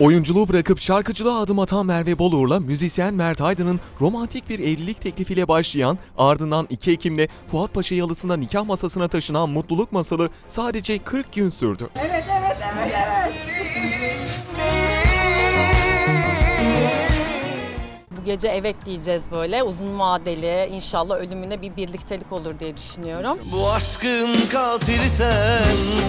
Oyunculuğu bırakıp şarkıcılığa adım atan Merve Boluğur'la müzisyen Mert Aydın'ın romantik bir evlilik teklifiyle başlayan, ardından 2 Ekim'de Fuat Paşa Yalısı'nda nikah masasına taşınan mutluluk masalı sadece 40 gün sürdü. Evet evet evet evet. Bu gece evet diyeceğiz böyle uzun vadeli inşallah ölümüne bir birliktelik olur diye düşünüyorum. Bu aşkın katili sensin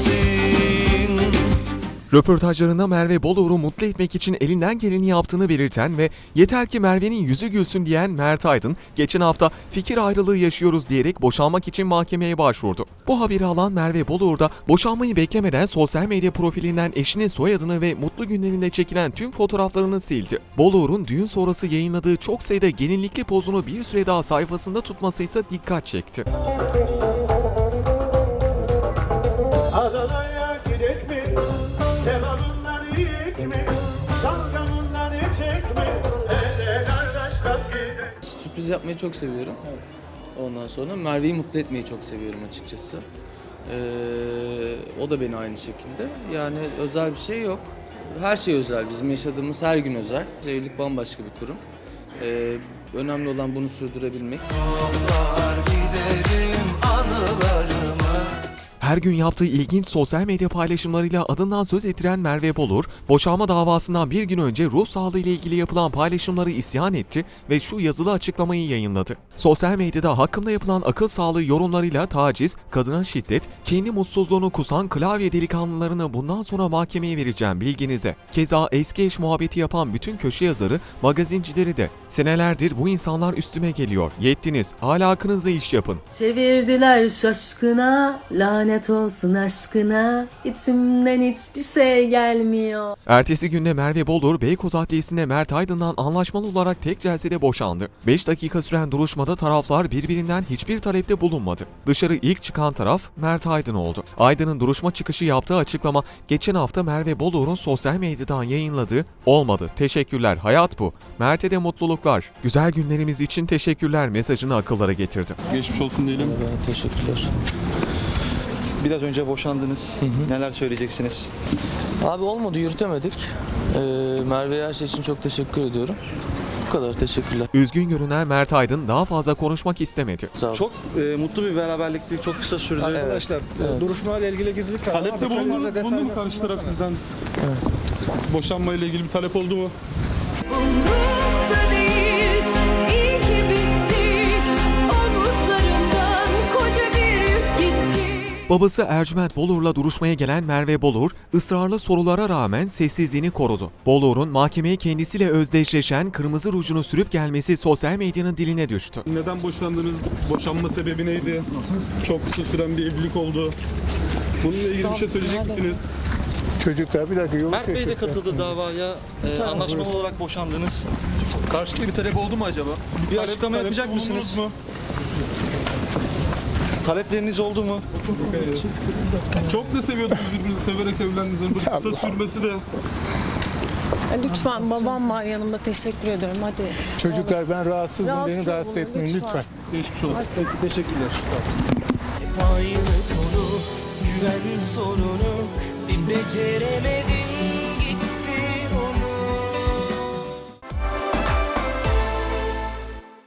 Röportajlarında Merve Boluğur'u mutlu etmek için elinden geleni yaptığını belirten ve yeter ki Merve'nin yüzü gülsün diyen Mert Aydın, geçen hafta fikir ayrılığı yaşıyoruz diyerek boşanmak için mahkemeye başvurdu. Bu haberi alan Merve Boluğur da boşanmayı beklemeden sosyal medya profilinden eşinin soyadını ve mutlu günlerinde çekilen tüm fotoğraflarını sildi. Boluğur'un düğün sonrası yayınladığı çok sayıda gelinlikli pozunu bir süre daha sayfasında tutması ise dikkat çekti. Adana'ya Sürpriz yapmayı çok seviyorum. Ondan sonra Merve'yi mutlu etmeyi çok seviyorum açıkçası. Ee, o da beni aynı şekilde. Yani özel bir şey yok. Her şey özel. Bizim yaşadığımız her gün özel. Evlilik bambaşka bir kurum. Ee, önemli olan bunu sürdürebilmek. Yollar giderim Her gün yaptığı ilginç sosyal medya paylaşımlarıyla adından söz ettiren Merve Bolur, boşanma davasından bir gün önce ruh sağlığı ile ilgili yapılan paylaşımları isyan etti ve şu yazılı açıklamayı yayınladı. Sosyal medyada hakkımda yapılan akıl sağlığı yorumlarıyla taciz, kadına şiddet, kendi mutsuzluğunu kusan klavye delikanlılarını bundan sonra mahkemeye vereceğim bilginize. Keza eski eş muhabbeti yapan bütün köşe yazarı, magazincileri de senelerdir bu insanlar üstüme geliyor. Yettiniz, ahlakınızla iş yapın. Çevirdiler şaşkına, lanet olsun aşkına, içimden hiçbir şey gelmiyor. Ertesi günde Merve Bolur, Beykoz Adliyesi'nde Mert Aydın'dan anlaşmalı olarak tek celsede boşandı. 5 dakika süren duruşmada taraflar birbirinden hiçbir talepte bulunmadı. Dışarı ilk çıkan taraf Mert Aydın oldu. Aydın'ın duruşma çıkışı yaptığı açıklama geçen hafta Merve Bolur'un sosyal medyadan yayınladığı olmadı. Teşekkürler hayat bu. Mert'e de mutluluklar. Güzel günlerimiz için teşekkürler mesajını akıllara getirdi. Geçmiş olsun diyelim. Merhaba, teşekkürler. Biraz önce boşandınız. Neler söyleyeceksiniz? Abi olmadı yürütemedik. Ee, Merve'ye her şey için çok teşekkür ediyorum. Bu kadar teşekkürler. Üzgün görünen Mert Aydın daha fazla konuşmak istemedi. Sağ ol. Çok e, mutlu bir beraberlikti. Çok kısa sürdü. Arkadaşlar Duruşma ile ilgili gizlilik Talepte bulundu, bulundu mu karşı taraf sizden? Boşanma ile ilgili bir talep oldu mu? Babası Ercüment Bolur'la duruşmaya gelen Merve Bolur, ısrarlı sorulara rağmen sessizliğini korudu. Bolur'un mahkemeye kendisiyle özdeşleşen kırmızı rujunu sürüp gelmesi sosyal medyanın diline düştü. Neden boşandınız? Boşanma sebebi neydi? Çok kısa süren bir evlilik oldu. Bununla ilgili bir şey söyleyecek misiniz? Çocuklar bir dakika yolu Mert Bey de katıldı davaya. E, anlaşmalı olarak boşandınız. Karşılıklı bir talep oldu mu acaba? Bir açıklama yapacak mısınız? Mu? Talepleriniz oldu mu? Çok da seviyordunuz birbirinizi severek evlendiniz. Yani Böyle kısa sürmesi de Lütfen babam var yanımda teşekkür ediyorum hadi. Çocuklar ben rahatsızım. Rahatsız Beni rahatsız olun, etmeyin lütfen. lütfen. geçmiş olsun. Peki, teşekkürler. Aynı konu güven sorunu Bir beceremedim